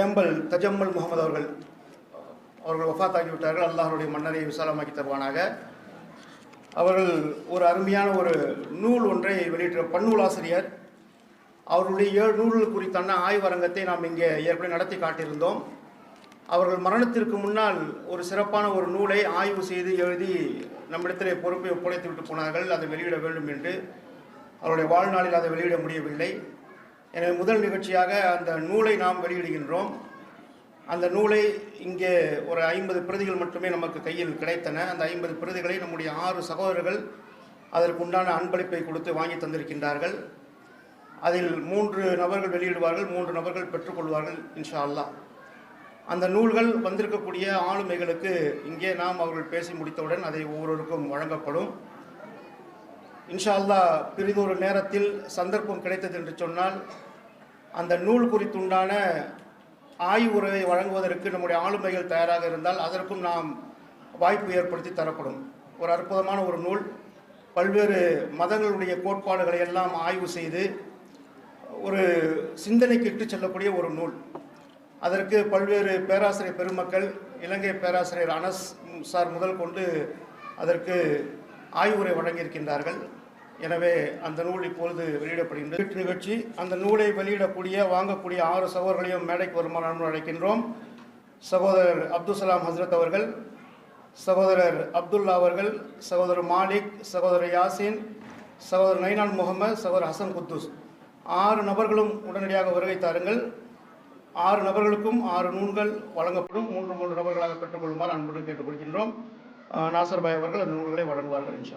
ஏம்பல் தஜம்மல் முகமது அவர்கள் அவர்கள் வஃபாத்தாகிவிட்டார்கள் அல்லாஹருடைய மன்னரை விசாலமாக்கி தருவானாக. அவர்கள் ஒரு அருமையான ஒரு நூல் ஒன்றை வெளியிட்ட பன்னூலாசிரியர் அவர்களுடைய ஏழு நூல்கள் குறித்தான ஆய்வரங்கத்தை நாம் இங்கே ஏற்கனவே நடத்தி காட்டியிருந்தோம். அவர்கள் மரணத்திற்கு முன்னால் ஒரு சிறப்பான ஒரு நூலை ஆய்வு செய்து எழுதி நம்மிடத்திலே பொறுப்பை ஒப்படைத்து விட்டு போனார்கள். அதை வெளியிட வேண்டும் என்று அவருடைய வாழ்நாளில் அதை வெளியிட முடியவில்லை. எனவே முதல் நிகழ்ச்சியாக அந்த நூலை நாம் வெளியிடுகின்றோம். அந்த நூலை இங்கே ஒரு ஐம்பது பிரதிகள் மட்டுமே நமக்கு கையில் கிடைத்தன. அந்த ஐம்பது பிரதிகளை நம்முடைய ஆறு சகோதரர்கள் அதற்கு உண்டான அன்பளிப்பை கொடுத்து வாங்கி தந்திருக்கின்றார்கள். அதில் மூன்று நபர்கள் வெளியிடுவார்கள் மூன்று நபர்கள் பெற்றுக்கொள்வார்கள் இன்ஷா அல்லா அந்த நூல்கள் வந்திருக்கக்கூடிய ஆளுமைகளுக்கு இங்கே நாம் அவர்கள் பேசி முடித்தவுடன் அதை ஒவ்வொருவருக்கும் வழங்கப்படும். இன்ஷா அல்லாஹ் பிறிதொரு நேரத்தில் சந்தர்ப்பம் கிடைத்தது என்று சொன்னால் அந்த நூல் குறித்துண்டான ஆய்வுரை வழங்குவதற்கு நம்முடைய ஆளுமைகள் தயாராக இருந்தால் அதற்கும் நாம் வாய்ப்பு ஏற்படுத்தி தரப்படும். ஒரு அற்புதமான ஒரு நூல். பல்வேறு மதங்களுடைய கோட்பாடுகளை எல்லாம் ஆய்வு செய்து ஒரு சிந்தனைக்கு இட்டு செல்லக்கூடிய ஒரு நூல். அதற்கு பல்வேறு பேராசிரியர் பெருமக்கள் இலங்கை பேராசிரியர் அனஸ் சார் முதல் கொண்டு அதற்கு ஆய்வுரை வழங்கியிருக்கின்றார்கள். எனவே அந்த நூல் இப்பொழுது வெளியிடப்படுகின்றது வீட்டு நிகழ்ச்சி. அந்த நூலை வெளியிடக்கூடிய வாங்கக்கூடிய ஆறு சகோதரர்களையும் மேடைக்கு வருமாறு அழைக்கின்றோம் சகோதரர் அப்துல் சலாம் ஹஸ்ரத் அவர்கள் சகோதரர் அப்துல்லா அவர்கள் சகோதரர் மாலிக் சகோதரர் யாசின் சகோதரர் நைனான் முகமது சகோதரர் ஹசன் குத்தூஸ். ஆறு நபர்களும் உடனடியாக வருகை தாருங்கள். ஆறு நபர்களுக்கும் ஆறு நூல்கள் வழங்கப்படும். மூன்று மூன்று நபர்களாக பெற்றுக்கொள்ளுமாறு அன்புடன் கேட்டுக்கொள்கின்றோம். அஹ் நாசர் பாய் அவர்கள் அந்த நூல்களை வழங்குவார்கள் இன்ஷா